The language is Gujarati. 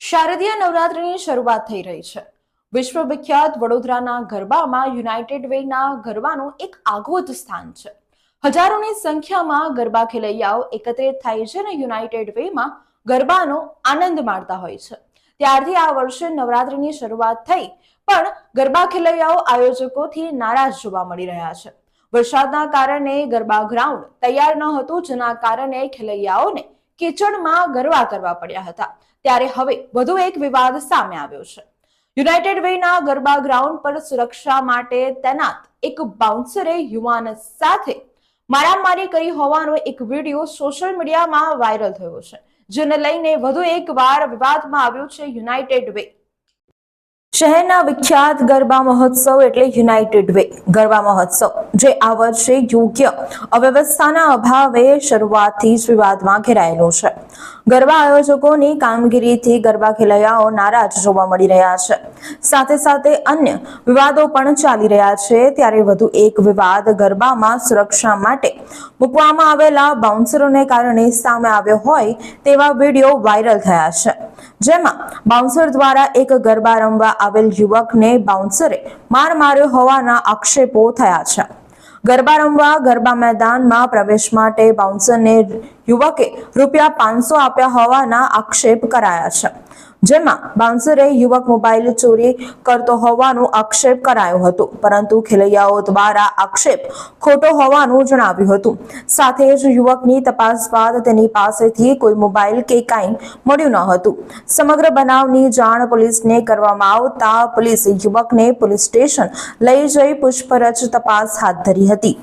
શારદીય નવરાત્રિની શરૂઆત થઈ રહી છે. વિશ્વ વિખ્યાત વડોદરાના ગરબામાં યુનાઇટેડ વેના ગરબાનું એક આગવું સ્થાન છે. હજારોની સંખ્યામાં ગરબા ખેલૈયાઓ એકત્રિત થાય છે અને યુનાઇટેડ વેમાં ગરબાનો આનંદ માણતા હોય છે. ત્યારથી આ વર્ષે નવરાત્રિની શરૂઆત થઈ, પણ ગરબા ખેલૈયાઓ આયોજકોથી નારાજ જોવા મળી રહ્યા છે. વરસાદના કારણે ગરબા ગ્રાઉન્ડ તૈયાર ન હતું, જેના કારણે ખેલૈયાઓને કિચડમાં ગરબા કરવા પડ્યા હતા. ત્યારે હવે વધુ એક વિવાદ સામે આવ્યો છે. યુનાઇટેડ વેના ગરબા ગ્રાઉન્ડ પર સુરક્ષા માટે તૈનાત એક બાઉન્સરે યુવાન સાથે મારામારી કરી હોવાનો એક વીડિયો સોશિયલ મીડિયામાં વાયરલ થયો છે. જેને લઈને વધુ એક વાર વિવાદમાં આવ્યો છે યુનાઇટેડ વે. શહેરના વિખ્યાત ગરબા મહોત્સવ એટલે યુનાઇટેડ વે ગરબા મહોત્સવ, જે આ વર્ષે યોગ્ય અવ્યવસ્થાના અભાવે શરૂઆતથી જ વિવાદમાં ઘેરાયેલો છે. ગરબા આયોજકોની કામગીરીથી ગરબા ખેલૈયાઓ નારાજ જોવા મળી રહ્યા છે. સાથે સાથે અન્ય વિવાદો પણ ચાલી રહ્યા છે, ત્યારે વધુ એક વિવાદ ગરબામાં સુરક્ષા માટે મૂકવામાં આવેલા બાઉન્સરોને કારણે સામે આવ્યો હોય તેવા વીડિયો વાયરલ થયા છે. જેમાં બાઉન્સર દ્વારા એક ગરબા રમવા આવેલ યુવકને બાઉન્સરે માર માર્યો હોવાના આક્ષેપો થયા છે. ગરબા રમવા ગરબા મેદાનમાં પ્રવેશ માટે બાઉન્સરને યુવકે રૂપિયા પાંચસો આપ્યા હોવાના આક્ષેપ કરાયા છે. જેમાં બાઉન્સરે યુવક મોબાઈલ ચોરી કરતો હોવાનો આક્ષેપ કરાયો હતો. પરંતુ ખેલૈયાઓ દ્વારા આક્ષેપ ખોટો હોવાનું જણાવ્યું હતું. સાથે જ યુવકની તપાસ બાદ તેની પાસેથી કોઈ મોબાઈલ કે કાંઈ મળ્યું ન હતું. સમગ્ર બનાવની જાણ પોલીસને કરવામાં આવતા પોલીસે યુવકને પોલીસ સ્ટેશન લઈ જઈ પૂછપરછ તપાસ હાથ ધરી હતી.